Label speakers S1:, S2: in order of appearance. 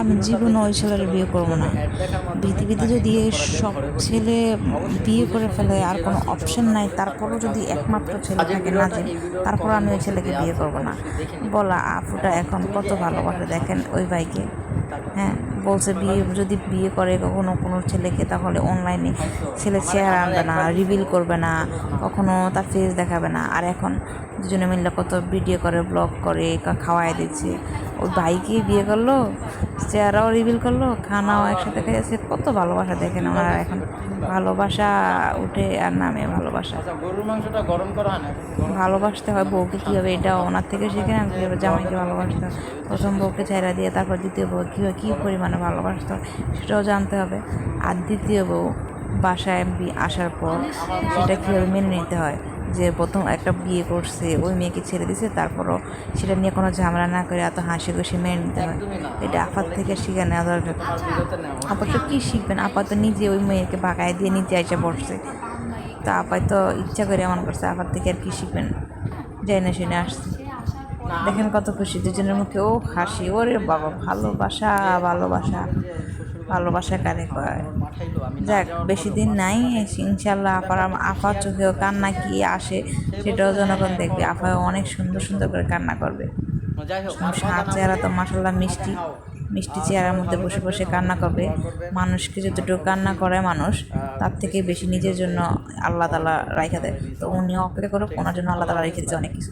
S1: আমি জীবনে ওই ছেলের বিয়ে করব না। পৃথিবীতে যদি সব ছেলে বিয়ে করে ফেলে আর কোনো অপশন নাই তারপরও যদি একমাত্র ছেলে থাকে নাজিম তারপর আমি ওই ছেলেকে বিয়ে করব না। বলা আপুটা এখন কত ভালোবাসে দেখেন ওই ভাইকে। হ্যাঁ বলছে বিয়ে যদি বিয়ে করে কখনো কোনো ছেলেকে তাহলে অনলাইনে ছেলে চেহারা আনবে না রিভিল করবে না কখনো তার ফেস দেখাবে না। আর এখন দুজনে মিললে কত ভিডিও করে ব্লগ করে খাওয়াই দিচ্ছে। ওই ভাইকে বিয়ে করল চেহারাও রিভিল করল খানাও একসাথে খেয়েছে কত ভালোবাসা দেখেন ওনারা এখন। ভালোবাসা উঠে আর নামে ভালোবাসা।
S2: আচ্ছা গরুর মাংসটা গরম করা না
S1: ভালোবাসতে হয় বউকে কীভাবে? এটা ওনার থেকে শিখে না কীভাবে জামাইকে ভালোবাসতে হয়। প্রথম বউকে ছাইরা দিয়ে তারপর দ্বিতীয় বউ কীভাবে কী পরিমাণে ভালোবাসতে হয় সেটাও জানতে হবে। আর দ্বিতীয় বউ বাসায় আসার পর সেটা কীভাবে মেনে নিতে হয়? যে প্রথম একটা বিয়ে করছে ওই মেয়েকে ছেড়ে দিছে তারপরও সেটা নিয়ে কোনো ঝামেলা না করে এত হাসি খুশি মেনে নিতে হয়। এটা আপাত থেকে শিখে নেওয়া দরকার। আপাত কী শিখবেন? আপাত নিজে ওই মেয়েকে বাগায় দিয়ে নিজে এসে পড়ছে। তা আপাই তো ইচ্ছা করে এমন করছে আপার থেকে আর কি শিখবেন? যাই না শুনে আসছে। দেখেন কত খুশি দুজনের মুখে ও হাসি। ওরে বাবা ভালোবাসা ভালোবাসা। ভালোবাসা কারে কয়। যাক বেশি দিন নাই ইনশাল্লাহ আপার আপার চোখেও কান্না কি আসে সেটাও জনগণ দেখবে। আফা অনেক সুন্দর সুন্দর করে কান্না করবে। সাত চেহারা তো মাসাল্লাহ মিষ্টি। মিষ্টি চেহারার মধ্যে বসে বসে কান্না করবে। মানুষকে যতটুকু কান্না করে মানুষ তার থেকে বেশি নিজের জন্য আল্লাহ তালা রাইখা দেয়। তো উনি অপেক্ষা করে ওনার জন্য আল্লাহ তালা রেখে দিচ্ছে অনেক কিছু।